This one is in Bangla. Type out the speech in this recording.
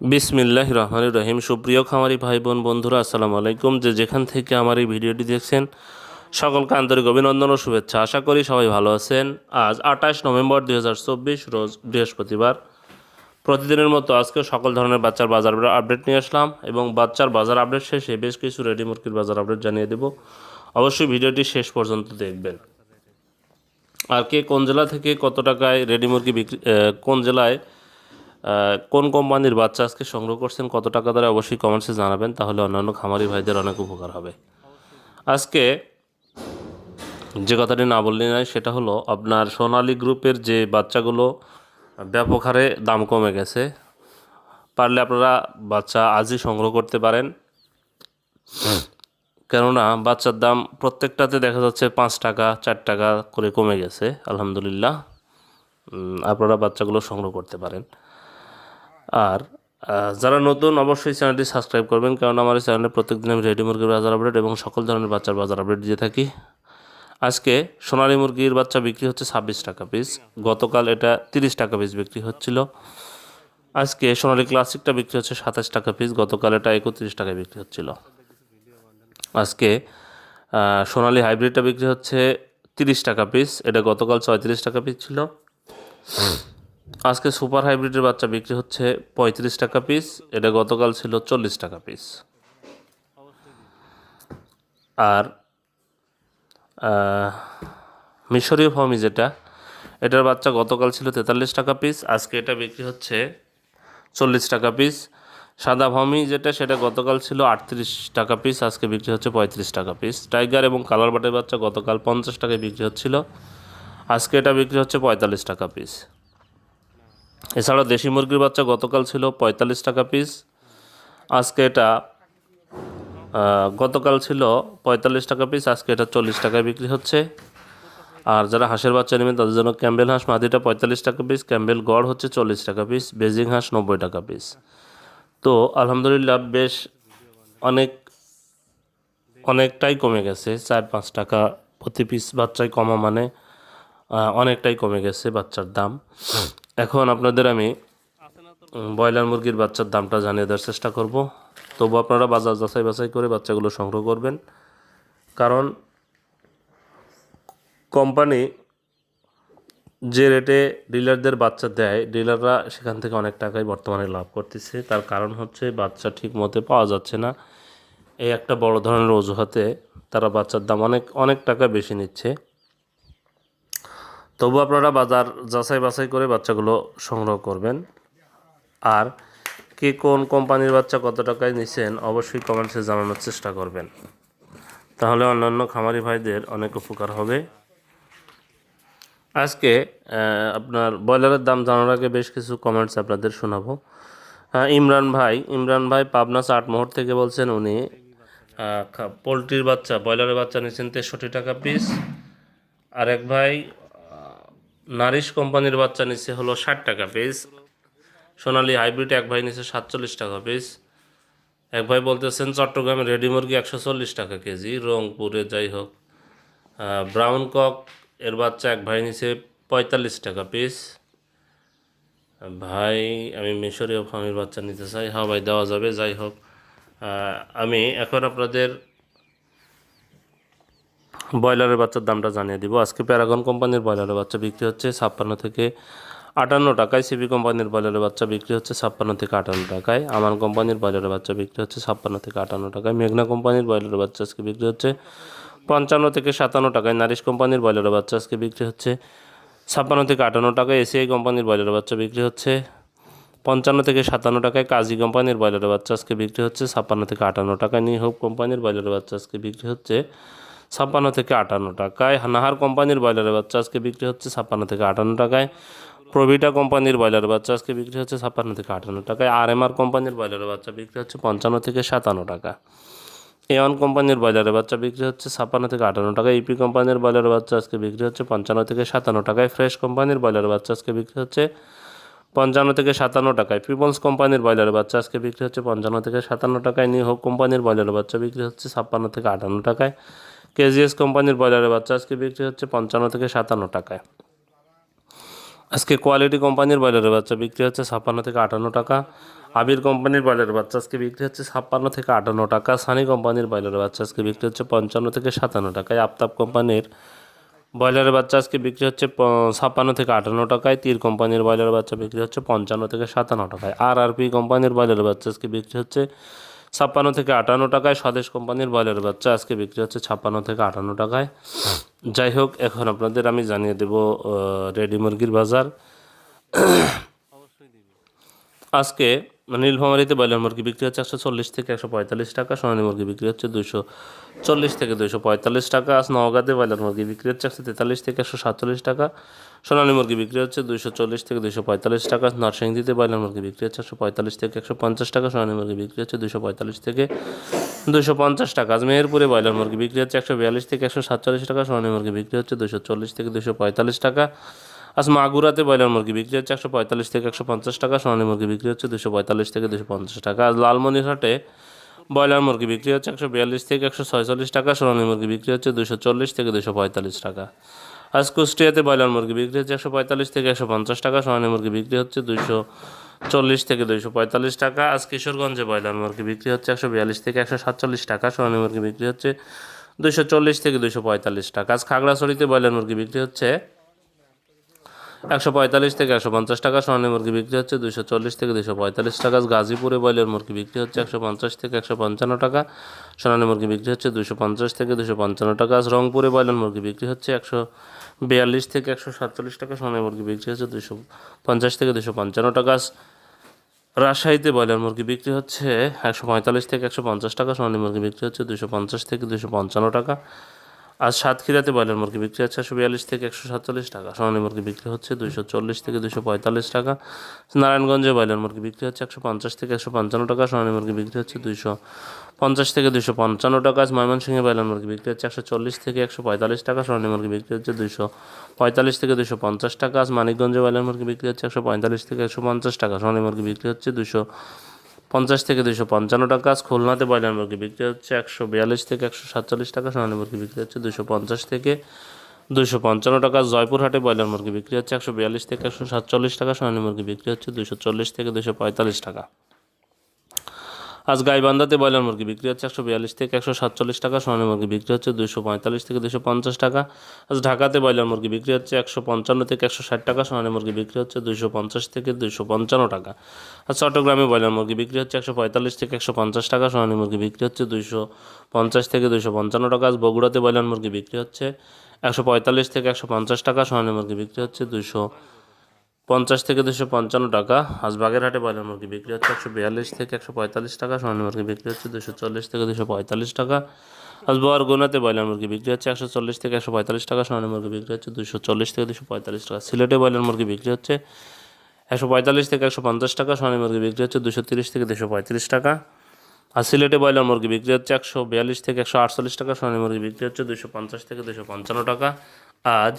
বিসমিল্লাহ রহমান রহিম। সুপ্রিয় খামারি ভাই বোন বন্ধুরা, আসসালামু আলাইকুম। যে যেখান থেকে আমার এই ভিডিওটি দেখছেন, সকলকে আন্তরিক অভিনন্দন ও শুভেচ্ছা। আশা করি সবাই ভালো আছেন। আজ আঠাশ নভেম্বর দু হাজার চব্বিশ, রোজ বৃহস্পতিবার। প্রতিদিনের মতো আজকে সকল ধরনের বাচ্চার বাজার আপডেট নিয়ে আসলাম এবং বাচ্চার বাজার আপডেট শেষে বেশ কিছু রেডি মুরগির বাজার আপডেট জানিয়ে দেব। অবশ্যই ভিডিওটি শেষ পর্যন্ত দেখবেন। আর কে কোন জেলা থেকে কত টাকায় রেডি মুরগি বিক্রি কোন জেলায় কোন কোম্পানির বাচ্চা আজকে সংগ্রহ করছেন, কত টাকা দ্বারা অবশ্যই কমেন্টসে জানাবেন। তাহলে অন্যান্য খামারি ভাইদের অনেক উপকার হবে। আজকে যে কথাটি না বললে নাই, সেটা হলো আপনার সোনালী গ্রুপের যে বাচ্চাগুলো ব্যাপক হারে দাম কমে গেছে, পারলে আপনারা বাচ্চা আজই সংগ্রহ করতে পারেন। কেননা বাচ্চার দাম প্রত্যেকটাতে দেখা যাচ্ছে পাঁচ টাকা, চার টাকা করে কমে গেছে, আলহামদুলিল্লাহ। আপনারা বাচ্চাগুলো সংগ্রহ করতে পারেন। আর যারা নতুন অবশ্যই চ্যানেলটি সাবস্ক্রাইব করবেন কারণ আমার এই চ্যানেলে প্রত্যেকদিন আমি রেডি মুরগির বাজার আপডেট এবং সকল ধরনের বাচ্চার বাজার আপডেট দিয়ে থাকি। আজকে সোনালী মুরগির বাচ্চা বিক্রি হচ্ছে ছাব্বিশ টাকা পিস গতকাল এটা তিরিশ টাকা পিস বিক্রি হচ্ছিল। আজকে সোনালি ক্লাসিকটা বিক্রি হচ্ছে সাতাশ টাকা পিস গতকাল এটা একত্রিশ টাকায় বিক্রি হচ্ছিল। আজকে সোনালী হাইব্রিডটা বিক্রি হচ্ছে তিরিশ টাকা পিস এটা গতকাল ছয়ত্রিশ টাকা পিস ছিল। আজকে সুপার হাইব্রিডের বাচ্চা বিক্রি হচ্ছে পঁয়ত্রিশ টাকা পিস এটা গতকাল ছিল চল্লিশ টাকা পিস আর মিশরীয় ফর্মি যেটা, এটার বাচ্চা গতকাল ছিল তেতাল্লিশ টাকা পিস আজকে এটা বিক্রি হচ্ছে চল্লিশ টাকা পিস সাদা ভমি যেটা, সেটা গতকাল ছিল আটত্রিশ টাকা পিস আজকে বিক্রি হচ্ছে পঁয়ত্রিশ টাকা পিস টাইগার এবং কালার বাটের বাচ্চা গতকাল পঞ্চাশ টাকায় বিক্রি হচ্ছিল। আজকে এটা বিক্রি হচ্ছে পঁয়তাল্লিশ টাকা পিস এছাড়া দেশি মুরগির বাচ্চা গতকাল ছিল পঁয়তাল্লিশ টাকা পিস। আজকে এটা গতকাল ছিল পঁয়তাল্লিশ টাকা পিস, আজকে এটা চল্লিশ টাকায় বিক্রি হচ্ছে। আর যারা হাঁসের বাচ্চা নেবেন, তাদের জন্য ক্যাম্বেল হাঁস মাদিটা পঁয়তাল্লিশ টাকা পিস, ক্যাম্বেল গড় হচ্ছে চল্লিশ টাকা পিস, বেজিং হাঁস নব্বই টাকা পিস। তো আলহামদুলিল্লাহ বেশ অনেক, অনেকটাই কমে গেছে, চার পাঁচ টাকা প্রতি পিস বাচ্চায় কমা মানে। অনেকটাই কমে গেছে বাচ্চার দাম। এখন আপনাদের আমি ব্রয়লার মুরগির বাচ্চার দামটা জানিয়ে দেওয়ার চেষ্টা করব। তবু আপনারা বাজার যাচাই বাছাই করে বাচ্চাগুলো সংগ্রহ করবেন। কারণ কোম্পানি যে রেটে ডিলারদের বাচ্চা দেয়, ডিলাররা সেখান থেকে অনেক টাকাই বর্তমানে লাভ করতেছে। তার কারণ হচ্ছে বাচ্চা ঠিক মতো পাওয়া যাচ্ছে না। এই একটা বড় ধরনের অজুহাতে তারা বাচ্চার দাম অনেক অনেক টাকা বেশি নিচ্ছে। তবু আপনারা বাজার যাচাই বাছাই করে বাচ্চাগুলো সংগ্রহ করবেন। আর কে কোন কোম্পানির বাচ্চা কত টাকায় নিছেন অবশ্যই কমেন্টসে জানানোর চেষ্টা করবেন। তাহলে অন্যান্য খামারি ভাইদের অনেক উপকার হবে। আজকে আপনার ব্রয়লারের দাম জানার আগে বেশ কিছু কমেন্টস আপনাদের শোনাবো। ইমরান ভাই ইমরান ভাই পাবনা চাটমোহর থেকে বলছেন উনি পোলট্রির বাচ্চা, ব্রয়লারের বাচ্চা নিয়েছেন তেষট্টি টাকা পিস আর এক ভাই নারিশ কোম্পানির বাচ্চা নিচ্ছে হলো ষাট টাকা পিস সোনালী হাইব্রিড এক ভাই নিচ্ছে সাতচল্লিশ টাকা পিস এক ভাই বলতেছেন, চট্টগ্রামে রেডি মুরগি একশো চল্লিশ টাকা কেজি, রংপুরে যাই হোক। ব্রাউন কক এর বাচ্চা এক ভাই নিচ্ছে পঁয়তাল্লিশ টাকা পিস ভাই, আমি মিশরীয় ফার্মের বাচ্চা নিতে চাই। হ্যাঁ ভাই, দেওয়া যাবে, যাই হোক। আমি এখন আপনাদের ব্রয়লারের বাচ্চার দামটা জানিয়ে দিব। আজকে প্যারাগন কোম্পানির ব্রয়লারের বাচ্চা বিক্রি হচ্ছে ছাপ্পান্ন থেকে আটান্ন টাকায়। সিবি কোম্পানির ব্রয়লারের বাচ্চা বিক্রি হচ্ছে ছাপ্পান্ন থেকে আটান্ন টাকায়। আমান কোম্পানির ব্রয়লারের বাচ্চা বিক্রি হচ্ছে ছাপ্পান্ন থেকে আটান্ন টাকায়। মেঘনা কোম্পানির ব্রয়লারের বাচ্চা আজকে বিক্রি হচ্ছে পঞ্চান্ন থেকে সাতান্ন টাকায়। নারিশ কোম্পানির ব্রয়লারের বাচ্চা আজকে বিক্রি হচ্ছে ছাপ্পান্ন থেকে আটান্ন টাকায়। এসিআই কোম্পানির ব্রয়লারের বাচ্চা বিক্রি হচ্ছে পঞ্চান্ন থেকে সাতান্ন টাকায়। কাজী কোম্পানির ব্রয়লারের বাচ্চা আজকে বিক্রি হচ্ছে ছাপ্পান্ন থেকে আটান্ন টাকায়। নিউ হোপ কোম্পানির ব্রয়লারের বাচ্চা আজকে বিক্রি হচ্ছে ছাপ্পান্ন থেকে আটান্ন টাকায়। নাহার কোম্পানির ব্রয়লারের বাচ্চা আজকে বিক্রি হচ্ছে ছাপ্পান্ন থেকে আটান্ন টাকায়। প্রভিটা কোম্পানির ব্রয়লারের বাচ্চা আজকে বিক্রি হচ্ছে ছাপ্পান্ন থেকে আটান্ন টাকায়। আর এম আর কোম্পানির ব্রয়লারের বাচ্চা বিক্রি হচ্ছে পঞ্চান্ন থেকে সাতান্ন টাকা। এ এওয়ান কোম্পানির ব্রয়লারের বাচ্চা বিক্রি হচ্ছে ছাপ্পান্ন থেকে আটান্ন টাকা ইপি কোম্পানির ব্রয়লারের বাচ্চা আজকে বিক্রি হচ্ছে পঞ্চান্ন থেকে সাতান্ন টাকায়। ফ্রেশ কোম্পানির ব্রয়লারের বাচ্চা আজকে বিক্রি হচ্ছে পঞ্চান্ন থেকে সাতান্ন টাকায়। পিপলস কোম্পানির ব্রয়লারের বাচ্চা আজকে বিক্রি হচ্ছে পঞ্চান্ন থেকে সাতান্ন টাকায়। নিউ হোপ কোম্পানির ব্রয়লারের বাচ্চা বিক্রি হচ্ছে ছাপ্পান্ন থেকে আটান্ন টাকায়। কেজিএস কোম্পানির ব্রয়লারের বাচ্চা। আজকে বিক্রি হচ্ছে পঞ্চান্ন থেকে সাতান্ন টাকায়। আজকে কোয়ালিটি কোম্পানির ব্রয়লারের বাচ্চা বিক্রি হচ্ছে ছাপ্পান্ন থেকে আটান্ন টাকা। আবির কোম্পানির ব্রয়লার বাচ্চা আজকে বিক্রি হচ্ছে ছাপ্পান্ন থেকে আটান্ন টাকা। সানি কোম্পানির ব্রয়লার বাচ্চা আজকে বিক্রি হচ্ছে পঞ্চান্ন থেকে সাতান্ন টাকায়। আফতাব কোম্পানির ব্রয়লারের বাচ্চা আজকে বিক্রি হচ্ছে ছাপ্পান্ন থেকে আটান্ন টাকায়। তীর কোম্পানির ব্রয়লার বাচ্চা বিক্রি হচ্ছে পঞ্চান্ন থেকে সাতান্ন টাকায়। আর আর পি কোম্পানির ব্রয়লার বাচ্চা আজকে বিক্রি হচ্ছে ছাপ্পান্ন থেকে আটান্ন টাকায় স্বদেশ কোম্পানির ব্রয়লার বাচ্চা আজকে বিক্রি হচ্ছে ছাপ্পান্ন থেকে আটান্ন টাকায়। যাই হোক, এখন আপনাদের আমি জানিয়ে দেব রেডি মুরগির বাজার। আজকে নীলফামারিতে ব্রয়লার মুরগি বিক্রি হচ্ছে একশো চল্লিশ থেকে একশো পঁয়তাল্লিশ টাকা, সোনালী মুরগি বিক্রি হচ্ছে দুশো চল্লিশ থেকে দুশো পঁয়তাল্লিশ টাকা, আজ নওগাঁতে ব্রয়লার মুরগি বিক্রি হচ্ছে একশো তেতাল্লিশ থেকে একশো সাতচল্লিশ টাকা। সোনালী মুরগি বিক্রি হচ্ছে দুশো চল্লিশ থেকে দুশো পঁয়তাল্লিশ টাকা, নরসিংদীতে ব্রয়লার মুরগি বিক্রি হচ্ছে একশো পঁয়তাল্লিশ থেকে একশো পঞ্চাশ টাকা, সোনালী মুরগি বিক্রি হচ্ছে দুশো পঁয়তাল্লিশ থেকে দুশো পঞ্চাশ টাকা। আজ মেহেরপুরে মুরগি বিক্রি হচ্ছে একশো বিয়াল্লিশ থেকে একশো সাতচল্লিশ টাকা, সোনালী মুরগি বিক্রি হচ্ছে দুশো চল্লিশ থেকে দুশো পঁয়তাল্লিশ টাকা। আজ মাগুরাতে ব্রয়লার মুরগি বিক্রি হচ্ছে একশো পঁয়তাল্লিশ থেকে একশো পঞ্চাশ টাকা, সোনালী মুরগি বিক্রি হচ্ছে দুশো পঁয়তাল্লিশ থেকে দুশো পঞ্চাশ টাকা। আজ লালমনিরহাটে ব্রয়লার মুরগি বিক্রি হচ্ছে একশো বিয়াল্লিশ থেকে একশো ছয়চল্লিশ টাকা, সোনালী মুরগি বিক্রি হচ্ছে দুশো চল্লিশ থেকে দুশো পঁয়তাল্লিশ টাকা। আজ কুষ্টিয়াতে ব্রয়লার মুরগি বিক্রি হচ্ছে একশো পঁয়তাল্লিশ থেকে একশো পঞ্চাশ টাকা সোনালী মুরগি বিক্রি হচ্ছে দুইশো চল্লিশ থেকে দুইশো পঁয়তাল্লিশ টাকা। আজ কিশোরগঞ্জে ব্রয়লার মুরগি বিক্রি হচ্ছে একশো বিয়াল্লিশ থেকে একশো সাতচল্লিশ টাকা সোনালী মুরগি বিক্রি হচ্ছে দুইশো চল্লিশ থেকে দুইশো পঁয়তাল্লিশ টাকা। আজ খাগড়াছড়িতে ব্রয়লার মুরগি বিক্রি হচ্ছে একশো পঁয়তাল্লিশ থেকে একশো পঞ্চাশ টাকা সোনালী মুরগি বিক্রি হচ্ছে দুশো চল্লিশ থেকে দুশো পঁয়তাল্লিশ টাকা। গাজীপুরে ব্রয়লার মুরগি বিক্রি হচ্ছে একশো পঞ্চাশ থেকে একশো পঞ্চান্ন টাকা, সোনালী মুরগি বিক্রি হচ্ছে দুশো পঞ্চাশ থেকে দুশো পঞ্চান্ন টাকা। রংপুরে ব্রয়লার মুরগি বিক্রি হচ্ছে একশো বিয়াল্লিশ থেকে একশো সাতচল্লিশ টাকা, সোনালী মুরগি বিক্রি হচ্ছে দুশো পঞ্চাশ থেকে দুশো পঞ্চান্ন টাকা। রাজশাহীতে ব্রয়লার মুরগি বিক্রি হচ্ছে একশো পঁয়তাল্লিশ থেকে একশো পঞ্চাশ টাকা, সোনালী মুরগি বিক্রি হচ্ছে দুশো পঞ্চাশ থেকে দুশো পঞ্চান্ন টাকা। আজ সাতক্ষীরাতে ব্রয়লার মুরগি বিক্রি হচ্ছে একশো বিয়াল্লিশ থেকে একশো সাতচল্লিশ টাকা। সোনালী মুরগি বিক্রি হচ্ছে দুশো চল্লিশ থেকে দুশো পঁয়তাল্লিশ টাকা। নারায়ণগঞ্জে ব্রয়লার মুরগি বিক্রি হচ্ছে একশো পঞ্চাশ থেকে একশো পঞ্চান্ন টাকা। সোনালী মুরগি বিক্রি হচ্ছে দুশো পঞ্চাশ থেকে দুশো পঞ্চান্ন টাকা। ময়মনসিংহে ব্রয়লার মুরগি বিক্রি হচ্ছে একশো চল্লিশ থেকে একশো পঁয়তাল্লিশ টাকা। সোনালী মুরগি বিক্রি হচ্ছে দুশো পঁয়তাল্লিশ থেকে দুশো পঞ্চাশ টাকা। আজ মানিকগঞ্জে ব্রয়লার মুরগি বিক্রি হচ্ছে একশো পঁয়তাল্লিশ থেকে একশো পঞ্চাশ টাকা। সোনালী মুরগি বিক্রি হচ্ছে দুশো পঞ্চাশ থেকে দুশো পঞ্চান্ন টাকা। খুলনাতে ব্রয়লার মুরগি বিক্রি হচ্ছে একশো বিয়াল্লিশ থেকে একশো সাতচল্লিশ টাকা। সোনালী মুরগি বিক্রি হচ্ছে দুশো পঞ্চাশ থেকে দুশো পঞ্চান্ন টাকা। জয়পুরহাটে ব্রয়লার মুরগি বিক্রি হচ্ছে একশো বিয়াল্লিশ থেকে একশো সাতচল্লিশ টাকা। সোনালী মুরগি বিক্রি হচ্ছে দুশো চল্লিশ থেকে দুশো পঁয়তাল্লিশ টাকা। আজ গাইবান্ধাতে ব্রয়লার মুরগি বিক্রি হচ্ছে একশো বিয়াল্লিশ থেকে একশো সাতচল্লিশ টাকা, সোনালী মুরগি বিক্রি হচ্ছে দুশো পঁয়তাল্লিশ থেকে দুশো পঞ্চাশ টাকা। আজ ঢাকাতে ব্রয়লার মুরগি বিক্রি হচ্ছে একশো পঞ্চান্ন থেকে একশো ষাট টাকা, সোনালী মুরগি বিক্রি হচ্ছে দুশো পঞ্চাশ থেকে দুশো পঞ্চান্ন টাকা। আর চট্টগ্রামে ব্রয়লার মুরগি বিক্রি হচ্ছে একশো পঁয়তাল্লিশ থেকে একশো পঞ্চাশ টাকা, সোনালী মুরগি বিক্রি হচ্ছে দুশো পঞ্চাশ থেকে দুশো পঞ্চান্ন টাকা। আজ বগুড়াতে ব্রয়লার মুরগি বিক্রি হচ্ছে একশো পঁয়তাল্লিশ থেকে একশো পঞ্চাশ টাকা, সোনালী মুরগি বিক্রি হচ্ছে দুশো পঞ্চাশ থেকে দুশো পঞ্চান্ন টাকা। আজ বাগেরহাটে ব্রয়লার মুরগি বিক্রি হচ্ছে একশো বিয়াল্লিশ থেকে একশো পঁয়তাল্লিশ টাকা। সোনালী মুরগি বিক্রি হচ্ছে দুশো চল্লিশ থেকে দুশো পঁয়তাল্লিশ টাকা। আজ বরগুনাতে ব্রয়লার মুরগি বিক্রি হচ্ছে একশো চল্লিশ থেকে একশো পঁয়তাল্লিশ টাকা। সোনালী মুরগি বিক্রি হচ্ছে দুশো চল্লিশ থেকে দুশো পঁয়তাল্লিশ টাকা। সিলেটে ব্রয়লার মুরগি বিক্রি হচ্ছে একশো পঁয়তাল্লিশ থেকে একশো পঞ্চাশ টাকা। সোনালী মুরগি বিক্রি হচ্ছে দুশো তিরিশ থেকে দুশো পঁয়ত্রিশ টাকা। আর সিলেটে ব্রয়লার মুরগি বিক্রি হচ্ছে একশো বিয়াল্লিশ থেকে একশো আটচল্লিশ টাকা। সোনালী মুরগি বিক্রি হচ্ছে দুশো পঞ্চাশ থেকে দুশো পঞ্চান্ন টাকা। আজ